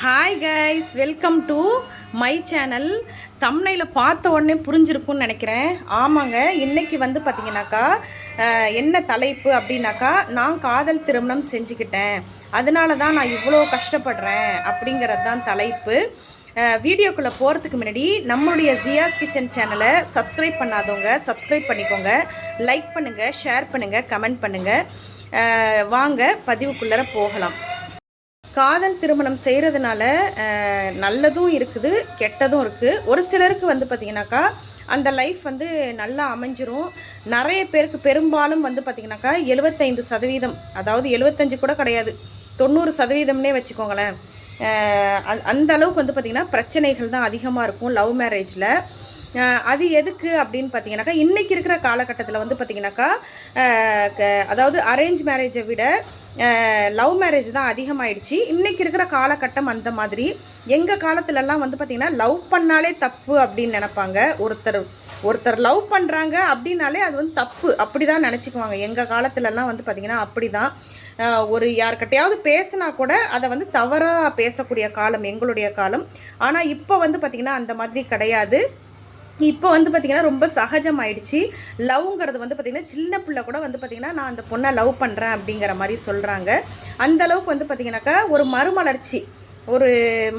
Hi guys welcome to my channel தமிழில் பார்த்த உடனே புரிஞ்சிருக்கும்னு நினைக்கிறேன். ஆமாங்க இன்னைக்கு வந்து பார்த்தீங்கன்னாக்கா என்ன தலைப்பு அப்படின்னாக்கா நான் காதல் திருமணம் செஞ்சுக்கிட்டேன். அதனால தான் நான் இவ்வளோ கஷ்டப்படுறேன் அப்படிங்கிறது தான் தலைப்பு வீடியோக்குள்ளே போகிறதுக்கு முன்னாடி நம்மளுடைய ஜியாஸ் கிச்சன் சேனலை சப்ஸ்கிரைப் பண்ணாதவங்க சப்ஸ்கிரைப் பண்ணிக்கோங்க. லைக் பண்ணுங்கள் ஷேர் பண்ணுங்கள் கமெண்ட் பண்ணுங்கள் வாங்க பதிவுக்குள்ளே போகலாம். காதல் திருமணம் செய்கிறதுனால நல்லதும் இருக்குது கெட்டதும் இருக்குது ஒரு சிலருக்கு வந்து பார்த்திங்கனாக்கா அந்த லைஃப் வந்து நல்லா அமைஞ்சிரும். நிறைய பேருக்கு பெரும்பாலும் வந்து பார்த்திங்கனாக்கா எழுபத்தைந்து சதவீதம் அதாவது எழுபத்தஞ்சு கூட கிடையாது தொண்ணூறு சதவீதம்னே வச்சுக்கோங்களேன். அந்த அளவுக்கு வந்து பார்த்திங்கன்னா பிரச்சனைகள் தான் அதிகமாக இருக்கும் லவ் மேரேஜில் அது எதுக்கு அப்படின்னு பார்த்தீங்கன்னாக்கா இன்றைக்கி இருக்கிற காலகட்டத்தில் வந்து பார்த்திங்கனாக்கா க- அதாவது அரேஞ்ச் மேரேஜை விட லவ் மேரேஜ் தான் அதிகமாகிடுச்சு இன்றைக்கி இருக்கிற காலகட்டம் அந்த மாதிரி. எங்கள் காலத்துலலாம் வந்து பார்த்திங்கன்னா லவ் பண்ணாலே தப்பு அப்படின்னு நினப்பாங்க. ஒருத்தர் ஒருத்தர் லவ் பண்ணுறாங்க அப்படின்னாலே அது வந்து தப்பு. அப்படி தான் நினச்சிக்குவாங்க. எங்கள் காலத்துலலாம் வந்து பார்த்திங்கன்னா அப்படி தான் ஒரு யார்கிட்டையாவது பேசினா கூட அதை வந்து தவறாக பேசக்கூடிய காலம் எங்களுடைய காலம். ஆனால் இப்போ வந்து பார்த்திங்கன்னா அந்த மாதிரி கிடையாது. இப்போ வந்து பார்த்திங்கன்னா ரொம்ப சகஜமாயிடுச்சு. லவ்ங்கிறது வந்து பார்த்திங்கன்னா சின்ன பிள்ளை கூட வந்து பார்த்திங்கன்னா நான் அந்த பொண்ணை லவ் பண்ணுறேன் அப்படிங்கிற மாதிரி சொல்கிறாங்க அந்த அளவுக்கு வந்து பார்த்திங்கனாக்கா ஒரு மறுமலர்ச்சி. ஒரு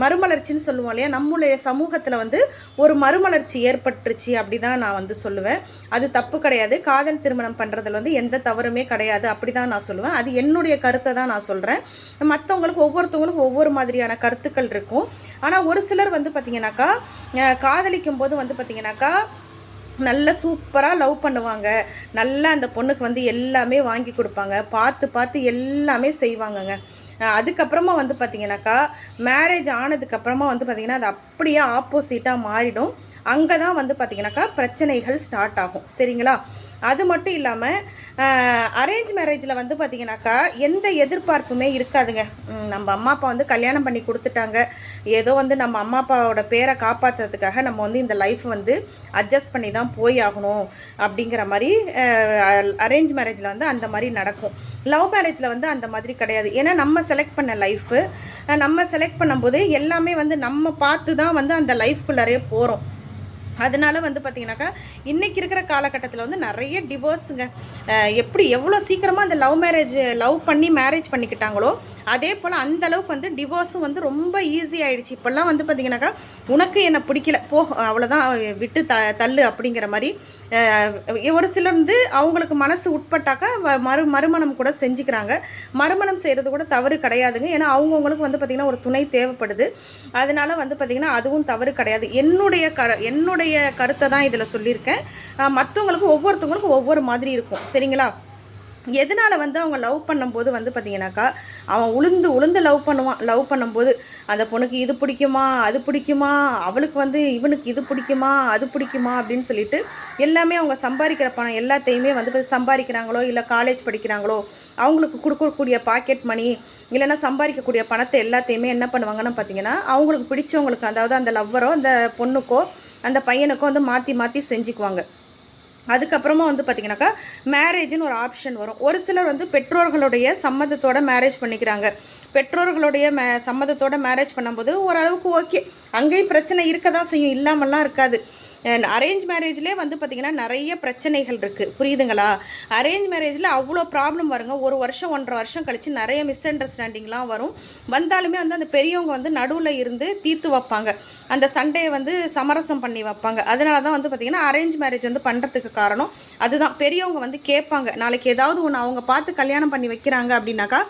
மறுமலர்ச்சின்னு சொல்லுவோம் இல்லையா? நம்மளுடைய சமூகத்தில் வந்து ஒரு மறுமலர்ச்சி ஏற்பட்டுருச்சு அப்படி தான் நான் வந்து சொல்லுவேன். அது தப்பு கிடையாது. காதல் திருமணம் பண்ணுறதுல வந்து எந்த தவறுமே கிடையாது. அப்படி தான் நான் சொல்லுவேன். அது என்னுடைய கருத்தை தான் நான் சொல்கிறேன் மற்றவங்களுக்கு ஒவ்வொருத்தவங்களுக்கும் ஒவ்வொரு மாதிரியான கருத்துக்கள் இருக்கும். ஆனால் ஒரு சிலர் வந்து பார்த்திங்கனாக்கா காதலிக்கும் போது வந்து பார்த்திங்கனாக்கா நல்ல சூப்பராக லவ் பண்ணுவாங்க. நல்லா அந்த பொண்ணுக்கு வந்து எல்லாமே வாங்கி கொடுப்பாங்க. பார்த்து பார்த்து எல்லாமே செய்வாங்கங்க. அதுக்கப்புறமா வந்து பார்த்திங்கனாக்கா மேரேஜ் ஆனதுக்கப்புறமா வந்து பார்த்திங்கன்னா அது அப்படியே ஆப்போசிட்டாக மாறிடும். அங்கே தான் வந்து பார்த்திங்கனாக்கா பிரச்சனைகள் ஸ்டார்ட் ஆகும். சரிங்களா? அது மட்டும் இல்லாமல் அரேஞ்ச் மேரேஜில் வந்து பார்த்திங்கனாக்கா எந்த எதிர்பார்ப்புமே இருக்காதுங்க. நம்ம அம்மா அப்பா வந்து கல்யாணம் பண்ணி கொடுத்துட்டாங்க. ஏதோ வந்து நம்ம அம்மா அப்பாவோட பேரை காப்பாற்றுறதுக்காக நம்ம வந்து இந்த லைஃப் வந்து அட்ஜஸ்ட் பண்ணி தான் போய் ஆகணும் அப்படிங்கிற மாதிரி அரேஞ்ச் மேரேஜில் வந்து அந்த மாதிரி நடக்கும். லவ் மேரேஜில் வந்து அந்த மாதிரி கிடையாது. ஏன்னா நம்ம செலக்ட் பண்ண லைஃபு நம்ம செலக்ட் பண்ணும்போது எல்லாமே வந்து நம்ம பார்த்து தான் வந்து அந்த லைஃப்குள்ளாரே போகிறோம் அதனால வந்து பார்த்தீங்கன்னாக்கா இன்றைக்கி இருக்கிற காலகட்டத்தில் வந்து நிறைய டிவோர்ஸுங்க எப்படி எவ்வளோ சீக்கிரமாக அந்த லவ் மேரேஜ் லவ் பண்ணி மேரேஜ் பண்ணிக்கிட்டாங்களோ அதே போல் அந்த அளவுக்கு வந்து டிவோர்ஸும் வந்து ரொம்ப ஈஸி ஆகிடுச்சு இப்போல்லாம் வந்து பார்த்தீங்கன்னாக்கா உனக்கு என்னை பிடிக்கல போ அவ்வளோதான் விட்டு த தள்ளு அப்படிங்கிற மாதிரி ஒரு சிலர் வந்து அவங்களுக்கு மனசு உட்பட்டாக்கா வ- மறு மறுமணம் கூட செஞ்சுக்கிறாங்க. மறுமணம் செய்கிறது கூட தவறு கிடையாதுங்க. ஏன்னா அவங்கவுங்களுக்கு வந்து பார்த்திங்கன்னா ஒரு துணை தேவைப்படுது. அதனால வந்து பார்த்திங்கன்னா அதுவும் தவறு கிடையாது. என்னுடைய கர என்னுடைய கருத்தை தான் இதில் சொல்லியிருக்கேன். மற்றவங்களுக்கும் மற்றவங்களுக்கு ஒவ்வொருத்தவங்களுக்கும் ஒவ்வொரு மாதிரி இருக்கும். சரிங்களா? எதனால் வந்து அவங்க லவ் பண்ணும்போது வந்து பார்த்தீங்கன்னாக்கா அவன் உளுந்து உளுந்து லவ் பண்ணுவான் லவ் பண்ணும்போது அந்த பொண்ணுக்கு இது பிடிக்குமா அது பிடிக்குமா அவளுக்கு வந்து இவனுக்கு இது பிடிக்குமா அது பிடிக்குமா அப்படின்னு சொல்லிட்டு எல்லாமே அவங்க சம்பாதிக்கிற பணம் எல்லாத்தையுமே வந்து சம்பாதிக்கிறாங்களோ இல்லை காலேஜ் படிக்கிறாங்களோ அவங்களுக்கு கொடுக்கக்கூடிய பாக்கெட் மணி இல்லைன்னா சம்பாதிக்கக்கூடிய பணத்தை எல்லாத்தையுமே என்ன பண்ணுவாங்கன்னு பார்த்தீங்கன்னா அவங்களுக்கு பிடிச்சவங்களுக்கு அதாவது அந்த லவ்வரோ அந்த பொண்ணுக்கோ அந்த பையனுக்கும் வந்து மாற்றி மாற்றி செஞ்சுக்குவாங்க. அதுக்கப்புறமா வந்து பார்த்திங்கனாக்கா மேரேஜ்னு ஒரு ஆப்ஷன் வரும். ஒரு சிலர் வந்து பெற்றோர்களுடைய சம்மதத்தோட மேரேஜ் பண்ணிக்கிறாங்க. பெற்றோர்களுடைய மே சம்மதத்தோட மேரேஜ் பண்ணும்போது ஓரளவுக்கு ஓகே அங்கேயும் பிரச்சனை இருக்க தான் செய்யும். இல்லாமல்லாம் இருக்காது. அரேஞ்ச் மேரேஜ்லேயே வந்து பார்த்திங்கன்னா நிறைய பிரச்சனைகள் இருக்குது புரியுதுங்களா? அரேஞ்ச் மேரேஜில் அவ்வளோ ப்ராப்ளம் வருங்க. ஒரு வருஷம் ஒன்றரை வருஷம் கழித்து நிறைய மிஸ் அண்டர்ஸ்டாண்டிங்லாம் வரும். வந்தாலுமே வந்து அந்த பெரியவங்க வந்து நடுவில் இருந்து தீர்த்து வைப்பாங்க. அந்த சண்டையை வந்து சமரசம் பண்ணி வைப்பாங்க. அதனால தான் வந்து பார்த்திங்கன்னா அரேஞ்ச் மேரேஜ் வந்து பண்ணுறதுக்கு காரணம் அதுதான். பெரியவங்க வந்து கேட்பாங்க. நாளைக்கு ஏதாவது ஒன்று அவங்க பார்த்து கல்யாணம் பண்ணி வைக்கிறாங்க அப்படின்னாக்கா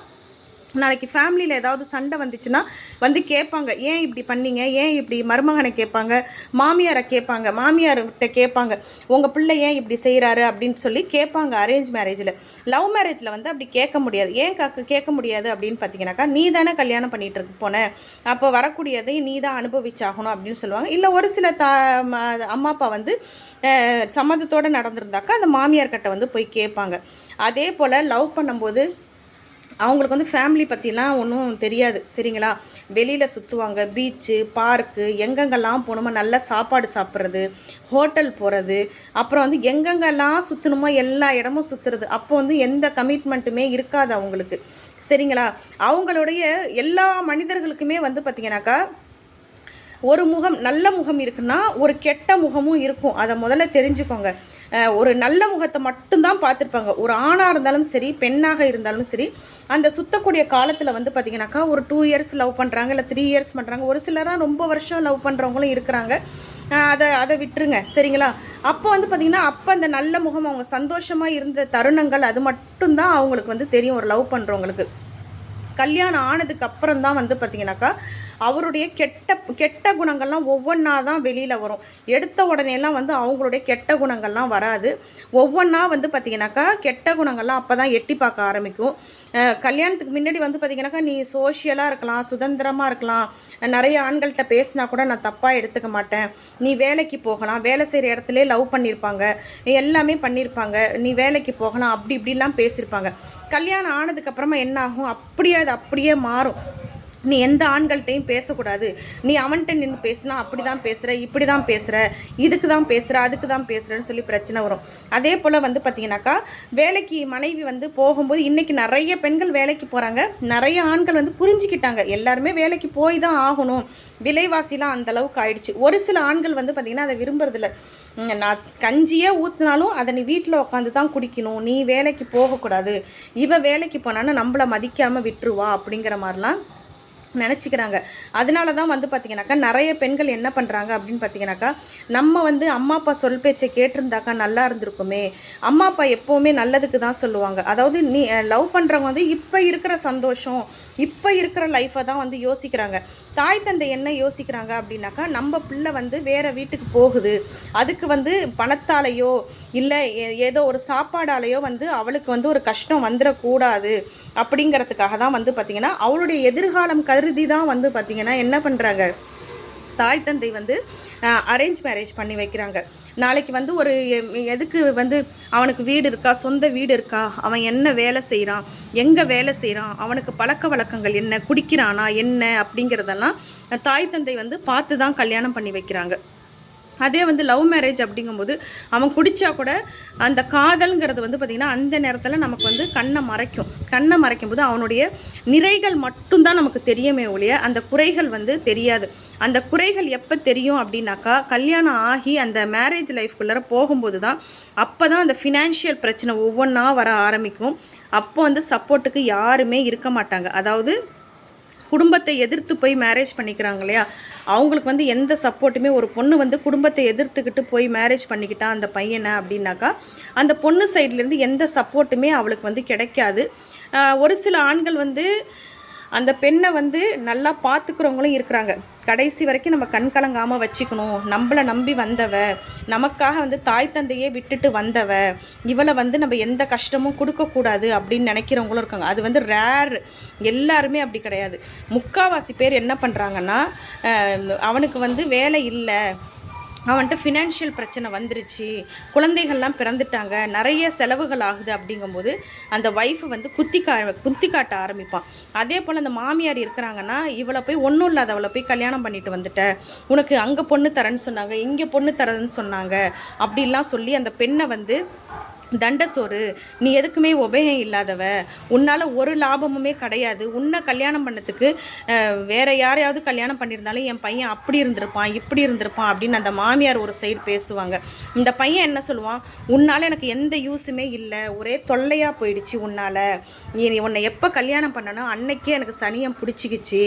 நாளைக்கு ஃபேமிலியில் ஏதாவது சண்டை வந்துச்சுன்னா வந்து கேட்பாங்க. ஏன் இப்படி பண்ணீங்க? ஏன் இப்படி மருமகனை கேட்பாங்க? மாமியாரை கேட்பாங்க. மாமியார்கிட்ட கேட்பாங்க. உங்கள் பிள்ளை ஏன் இப்படி செய்கிறாரு அப்படின்னு சொல்லி கேட்பாங்க அரேஞ்ச் மேரேஜில் லவ் மேரேஜில் வந்து அப்படி கேட்க முடியாது. ஏன் கக்க கேட்க முடியாது அப்படின்னு பார்த்தீங்கன்னாக்கா நீ தானே கல்யாணம் பண்ணிகிட்டு இருக்கு போன. அப்போ வரக்கூடியதை நீ தான் அனுபவிச்சாகணும் அப்படின்னு சொல்லுவாங்க. இல்லை ஒரு சில த ம- அம்மா அப்பா வந்து சம்மதத்தோடு நடந்திருந்தாக்கா அந்த மாமியார்கிட்ட வந்து போய் கேட்பாங்க. அதே போல் லவ் பண்ணும்போது அவங்களுக்கு வந்து ஃபேமிலி பற்றிலாம் ஒன்றும் தெரியாது. சரிங்களா? வெளியில் சுற்றுவாங்க பீச்சு பார்க்கு எங்கெங்கெல்லாம் போகணுமோ நல்லா சாப்பாடு சாப்பிட்றது ஹோட்டல் போகிறது அப்புறம் வந்து எங்கெங்கெல்லாம் சுற்றணுமோ எல்லா இடமும் சுற்றுறது அப்போ வந்து எந்த கமிட்மெண்ட்டுமே இருக்காது அவங்களுக்கு. சரிங்களா? அவங்களுடைய எல்லா மனிதர்களுக்குமே வந்து பார்த்திங்கனாக்கா ஒரு முகம் நல்ல முகம் இருக்குன்னா ஒரு கெட்ட முகமும் இருக்கும். அதை முதல்ல தெரிஞ்சுக்கோங்க. ஒரு நல்ல முகத்தை மட்டும்தான் பார்த்துருப்பாங்க. ஒரு ஆணாக இருந்தாலும் சரி பெண்ணாக இருந்தாலும் சரி அந்த சுத்தக்கூடிய காலத்தில் வந்து பார்த்திங்கனாக்கா ஒரு டூ இயர்ஸ் லவ் பண்ணுறாங்க இல்லை த்ரீ இயர்ஸ் பண்ணுறாங்க ஒரு சிலராக ரொம்ப வருஷம் லவ் பண்ணுறவங்களும் இருக்கிறாங்க. அதை அதை விட்டுருங்க. சரிங்களா? அப்போ வந்து பார்த்திங்கன்னா அப்போ அந்த நல்ல முகம் அவங்க சந்தோஷமாக இருந்த தருணங்கள் அது மட்டும்தான் அவங்களுக்கு வந்து தெரியும் ஒரு லவ் பண்ணுறவங்களுக்கு கல்யாணம் ஆனதுக்கு அப்புறம் தான் வந்து பார்த்தீங்கன்னாக்கா அவருடைய கெட்ட கெட்ட குணங்கள்லாம் ஒவ்வொன்றா தான் வெளியில் வரும். எடுத்த உடனேலாம் வந்து அவங்களுடைய கெட்ட குணங்கள்லாம் வராது. ஒவ்வொன்றா வந்து பார்த்தீங்கன்னாக்கா கெட்ட குணங்கள்லாம் அப்போ தான் எட்டி பார்க்க ஆரம்பிக்கும். கல்யாணத்துக்கு முன்னாடி வந்து பார்த்தீங்கன்னாக்கா நீ சோஷியலாக இருக்கலாம் சுதந்திரமாக இருக்கலாம். நிறைய ஆண்கள்கிட்ட பேசினா கூட நான் தப்பாக எடுத்துக்க மாட்டேன். நீ வேலைக்கு போகலாம். வேலை செய்கிற இடத்துல லவ் பண்ணியிருப்பாங்க எல்லாமே பண்ணியிருப்பாங்க நீ வேலைக்கு போகலாம். அப்படி இப்படிலாம் பேசியிருப்பாங்க கல்யாணம் ஆனதுக்கப்புறமா என்ன ஆகும் அப்படியே அது அப்படியே மாறும். நீ எந்த ஆண்கள்கிட்டையும் பேசக்கூடாது. நீ அவன்கிட்ட நின்று பேசினா அப்படி தான் பேசுகிற இப்படி தான் பேசுகிற இதுக்கு தான் பேசுகிற அதுக்கு தான் பேசுகிறேன்னு சொல்லி பிரச்சனை வரும். அதே போல் வந்து பார்த்தீங்கன்னாக்கா வேலைக்கு மனைவி வந்து போகும்போது இன்றைக்கி நிறைய பெண்கள் வேலைக்கு போகிறாங்க நிறைய ஆண்கள் வந்து புரிஞ்சுக்கிட்டாங்க. எல்லாருமே வேலைக்கு போய் தான் ஆகணும். விலைவாசிலாம் அந்தளவுக்கு ஆயிடுச்சு. ஒரு சில ஆண்கள் வந்து பார்த்திங்கன்னா அதை விரும்புறதில்ல. நான் கஞ்சியே ஊற்றினாலும் அதை நீ வீட்டில் உட்காந்து தான் குடிக்கணும். நீ வேலைக்கு போகக்கூடாது. இவன் வேலைக்கு போனான்னா நம்மளை மதிக்காமல் விட்டுருவா அப்படிங்கிற மாதிரிலாம் நினச்சிக்கிறாங்க. அதனால தான் வந்து பார்த்திங்கனாக்கா நிறைய பெண்கள் என்ன பண்ணுறாங்க அப்படின்னு பார்த்தீங்கன்னாக்கா நம்ம வந்து அம்மா அப்பா சொல் பேச்சை கேட்டிருந்தாக்கா நல்லா இருந்திருக்குமே. அம்மா அப்பா எப்போவுமே நல்லதுக்கு தான் சொல்லுவாங்க. அதாவது நீ லவ் பண்ணுறவங்க வந்து இப்போ இருக்கிற சந்தோஷம் இப்போ இருக்கிற லைஃப்பை தான் வந்து யோசிக்கிறாங்க. தாய் தந்தை என்ன யோசிக்கிறாங்க அப்படின்னாக்கா நம்ம பிள்ளை வந்து வேறு வீட்டுக்கு போகுது. அதுக்கு வந்து பணத்தாலேயோ இல்லை ஏதோ ஒரு சாப்பாடாலேயோ வந்து அவளுக்கு வந்து ஒரு கஷ்டம் வந்துடக்கூடாது அப்படிங்கிறதுக்காக தான் வந்து பார்த்திங்கன்னா அவளுடைய எதிர்காலம் கருதி தான் வந்து பார்த்திங்கன்னா என்ன பண்ணுறாங்க தாய் தந்தை வந்து அரேஞ்ச் மேரேஜ் பண்ணி வைக்கிறாங்க. நாளைக்கு வந்து ஒரு எ- எதுக்கு வந்து அவனுக்கு வீடு இருக்கா? சொந்த வீடு இருக்கா? அவன் என்ன வேலை செய்கிறான் எங்கே வேலை செய்கிறான் அவனுக்கு பழக்க வழக்கங்கள் என்ன? குடிக்கிறானா? என்ன? அப்படிங்கிறதெல்லாம் தாய் தந்தை வந்து பார்த்து தான் கல்யாணம் பண்ணி வைக்கிறாங்க. அதே வந்து லவ் மேரேஜ் அப்படிங்கும்போது அவன் குடித்தா கூட அந்த காதல்ங்கிறது வந்து பார்த்திங்கன்னா அந்த நேரத்தில் நமக்கு வந்து கண்ணை மறைக்கும். கண்ணை மறைக்கும் போது அவனுடைய நிறைகள் மட்டும்தான் நமக்கு தெரியுமே ஒழிய அந்த குறைகள் வந்து தெரியாது. அந்த குறைகள் எப்போ தெரியும் அப்படின்னாக்கா கல்யாணம் ஆகி அந்த மேரேஜ் லைஃப்குள்ளார போகும்போது தான் அப்போ தான் அந்த ஃபினான்ஷியல் பிரச்சனை ஒவ்வொன்றா வர ஆரம்பிக்கும். அப்போ வந்து சப்போர்ட்டுக்கு யாருமே இருக்க மாட்டாங்க. அதாவது குடும்பத்தை எதிர்த்து போய் மேரேஜ் பண்ணிக்கிறாங்க இல்லையா? அவங்களுக்கு வந்து எந்த சப்போர்ட்டுமே ஒரு பொண்ணு வந்து குடும்பத்தை எதிர்த்துக்கிட்டு போய் மேரேஜ் பண்ணிக்கிட்டா அந்த பையனை அப்படின்னாக்கா அந்த பொண்ணு சைட்லேருந்து எந்த சப்போர்ட்டுமே அவளுக்கு வந்து கிடைக்காது. ஒரு சில ஆண்கள் வந்து அந்த பெண்ணை வந்து நல்லா பார்த்துக்கிறவங்களும் இருக்கிறாங்க. கடைசி வரைக்கும் நம்ம கண் கலங்காமல் வச்சுக்கணும். நம்மளை நம்பி வந்தவ நமக்காக வந்து தாய் தந்தையே விட்டுட்டு வந்தவ இவளை வந்து நம்ம எந்த கஷ்டமும் கொடுக்கக்கூடாது அப்படின்னு நினைக்கிறவங்களும் இருக்காங்க. அது வந்து ரேர் எல்லாருமே அப்படி கிடையாது. முக்காவாசி பேர் என்ன பண்ணுறாங்கன்னா அவனுக்கு வந்து வேலை இல்லை. அவன்கிட்ட ஃபினான்ஷியல் பிரச்சனை வந்துருச்சு. குழந்தைகள்லாம் பிறந்துட்டாங்க. நிறைய செலவுகள் ஆகுது அப்படிங்கும்போது அந்த ஒய்ஃபை வந்து குத்தி கா குத்தி காட்ட ஆரம்பிப்பான். அதே போல் அந்த மாமியார் இருக்கிறாங்கன்னா இவளை போய் ஒன்றும் இல்லாத அவளை போய் கல்யாணம் பண்ணிட்டு வந்துட்ட. உனக்கு அங்கே பொண்ணு தரேன்னு சொன்னாங்க இங்கே பொண்ணு தரேன்னு சொன்னாங்க. அப்படிலாம் சொல்லி அந்த பெண்ணை வந்து தண்டசோறு நீ எதுக்குமே உபயம் இல்லாதவ. உன்னால் ஒரு லாபமுமே கிடையாது. உன்னை கல்யாணம் பண்ணதுக்கு வேறு வேற யாரையாவது கல்யாணம் பண்ணியிருந்தாலும் என் பையன் அப்படி இருந்திருப்பான் இப்படி இருந்திருப்பான் அப்படின்னு அந்த மாமியார் ஒரு சைடு பேசுவாங்க. இந்த பையன் என்ன சொல்லுவான்? உன்னால் எனக்கு எந்த யூஸுமே இல்லை. ஒரே தொல்லையாக போயிடுச்சு உன்னால். நீ உன்னை எப்போ கல்யாணம் பண்ணனோ அன்னைக்கே எனக்கு சனியம் பிடிச்சிக்கிச்சு.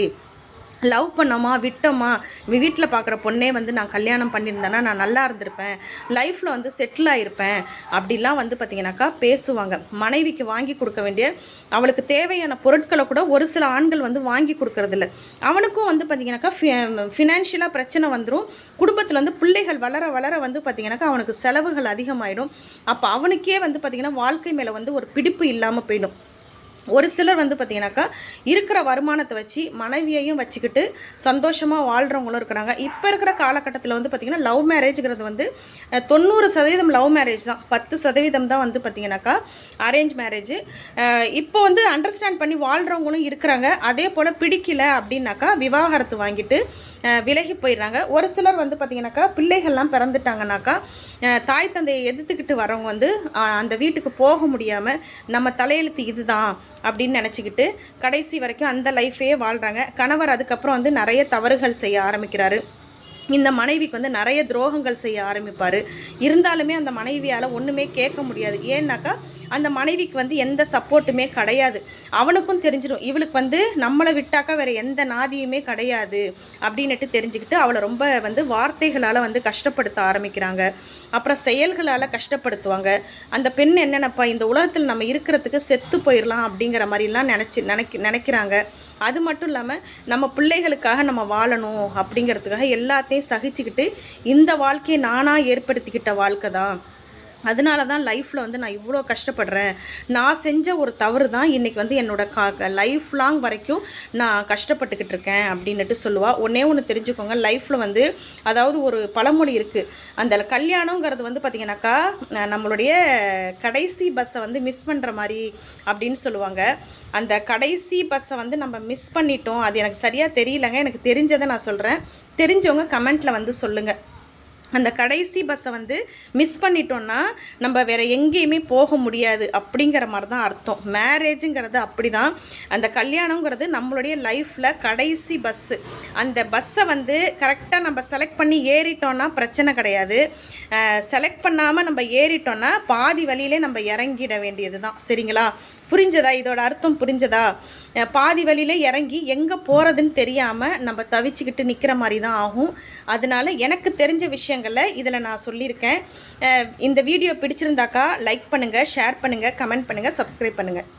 லவ் பண்ணோமா விட்டோமா? வீட்டில் பார்க்குற பொண்ணே வந்து நான் கல்யாணம் பண்ணியிருந்தேன்னா நான் நல்லா இருந்திருப்பேன் லைஃப்பில் வந்து செட்டில் ஆகிருப்பேன் அப்படிலாம் வந்து பார்த்திங்கனாக்கா பேசுவாங்க. மனைவிக்கு வாங்கி கொடுக்க வேண்டிய அவளுக்கு தேவையான பொருட்களை கூட ஒரு சில ஆண்கள் வந்து வாங்கி கொடுக்கறதில்ல. அவனுக்கும் வந்து பார்த்திங்கனாக்கா ஃபினான்ஷியலாக பிரச்சனை வந்துடும் குடும்பத்தில் வந்து பிள்ளைகள் வளர வளர வந்து பார்த்திங்கனாக்கா அவனுக்கு செலவுகள் அதிகமாகிடும் அப்போ அவனுக்கே வந்து பார்த்திங்கன்னா வாழ்க்கை மேலே வந்து ஒரு பிடிப்பு இல்லாமல் போயிடும். ஒரு சிலர் வந்து பார்த்தீங்கன்னாக்கா இருக்கிற வருமானத்தை வச்சு மனைவியையும் வச்சுக்கிட்டு சந்தோஷமாக வாழ்கிறவங்களும் இருக்கிறாங்க. இப்போ இருக்கிற காலகட்டத்தில் வந்து பார்த்திங்கன்னா லவ் மேரேஜ்ங்கிறது வந்து தொண்ணூறு சதவீதம் லவ் மேரேஜ் தான். பத்து சதவீதம் தான் வந்து பார்த்திங்கனாக்கா அரேஞ்ச் மேரேஜ் இப்போ வந்து அண்டர்ஸ்டாண்ட் பண்ணி வாழ்கிறவங்களும் இருக்கிறாங்க. அதே போல் பிடிக்கல அப்படின்னாக்கா விவாகரத்து வாங்கிட்டு விலகி போயிடுறாங்க. ஒரு சிலர் வந்து பார்த்திங்கனாக்கா பிள்ளைகள்லாம் பிறந்துட்டாங்கனாக்கா தாய் தந்தையை எதிர்த்துக்கிட்டு வரவங்க வந்து அந்த வீட்டுக்கு போக முடியாமல் நம்ம தலையெழுத்து இதுதான். அப்படின்னு நினச்சிக்கிட்டு கடைசி வரைக்கும் அந்த லைஃபே வாழ்கிறாங்க கணவர் அதுக்கப்புறம் வந்து நிறைய தவறுகள் செய்ய ஆரம்பிக்கிறாரு. இந்த மனைவிக்கு வந்து நிறைய துரோகங்கள் செய்ய ஆரம்பிப்பார். இருந்தாலுமே அந்த மனைவியால் ஒன்றுமே கேட்க முடியாது. ஏன்னாக்கா அந்த மனைவிக்கு வந்து எந்த சப்போர்ட்டுமே கிடையாது. அவனுக்கும் தெரிஞ்சிடும் இவளுக்கு வந்து நம்மளை விட்டாக்கா வேறு எந்த நாதியுமே கிடையாது அப்படின்னுட்டு தெரிஞ்சுக்கிட்டு அவளை ரொம்ப வந்து வார்த்தைகளால் வந்து கஷ்டப்படுத்த ஆரம்பிக்கிறாங்க. அப்புறம் செயல்களால் கஷ்டப்படுத்துவாங்க. அந்த பெண் என்னென்னப்பா இந்த உலகத்தில் நம்ம இருக்கிறதுக்கு செத்து போயிடலாம் அப்படிங்கிற மாதிரிலாம் நினச்சி நினைக்க நினைக்கிறாங்க. அது மட்டும் இல்லாமல் நம்ம பிள்ளைகளுக்காக நம்ம வாழணும் அப்படிங்கிறதுக்காக எல்லாத்தையும் சகிச்சுக்கிட்டு இந்த வாழ்க்கையை நானாக ஏற்படுத்திக்கிட்ட வாழ்க்கை தான் அதனால தான் லைஃப்பில் வந்து நான் இவ்வளோ கஷ்டப்படுறேன். நான் செஞ்ச ஒரு தவறு தான் இன்றைக்கி வந்து என்னோட கா லைஃப் லாங் வரைக்கும் நான் கஷ்டப்பட்டுக்கிட்டு இருக்கேன் அப்படின்னுட்டு சொல்லுவாள் ஒன்றே ஒன்று தெரிஞ்சுக்கோங்க லைஃப்பில் வந்து அதாவது ஒரு பழமொழி இருக்குது அந்த கல்யாணங்கிறது வந்து பார்த்திங்கனாக்கா நம்மளுடைய கடைசி பஸ்ஸை வந்து மிஸ் பண்ணுற மாதிரி அப்படின்னு சொல்லுவாங்க. அந்த கடைசி பஸ்ஸை வந்து நம்ம மிஸ் பண்ணிட்டோம். அது எனக்கு சரியாக தெரியலங்க. எனக்கு தெரிஞ்சதை நான் சொல்கிறேன் தெரிஞ்சவங்க கமெண்ட்டில் வந்து சொல்லுங்கள் அந்த கடைசி பஸ்ஸை வந்து மிஸ் பண்ணிட்டோன்னா நம்ம வேறு எங்கேயுமே போக முடியாது அப்படிங்கிற மாதிரி தான் அர்த்தம். மேரேஜுங்கிறது அப்படி தான் அந்த கல்யாணங்கிறது நம்மளுடைய லைஃப்பில் கடைசி பஸ்ஸு அந்த பஸ்ஸை வந்து கரெக்டாக நம்ம செலக்ட் பண்ணி ஏறிட்டோன்னா பிரச்சனை கிடையாது. செலக்ட் பண்ணாமல் நம்ம ஏறிட்டோன்னா பாதி வழியிலே நம்ம இறங்கிட வேண்டியது தான் சரிங்களா? புரிஞ்சதா? இதோட அர்த்தம் புரிஞ்சதா? பாதி வழியிலே இறங்கி எங்கே போகிறதுன்னு தெரியாமல் நம்ம தவிச்சுக்கிட்டு நிற்கிற மாதிரி தான் ஆகும். அதனால எனக்கு தெரிஞ்ச விஷயங்கள் இதில் நான் சொல்லியிருக்கேன். இந்த வீடியோ பிடிச்சிருந்தாக்கா லைக் பண்ணுங்கள் ஷேர் பண்ணுங்கள் கமெண்ட் பண்ணுங்கள் சப்ஸ்கிரைப் பண்ணுங்கள்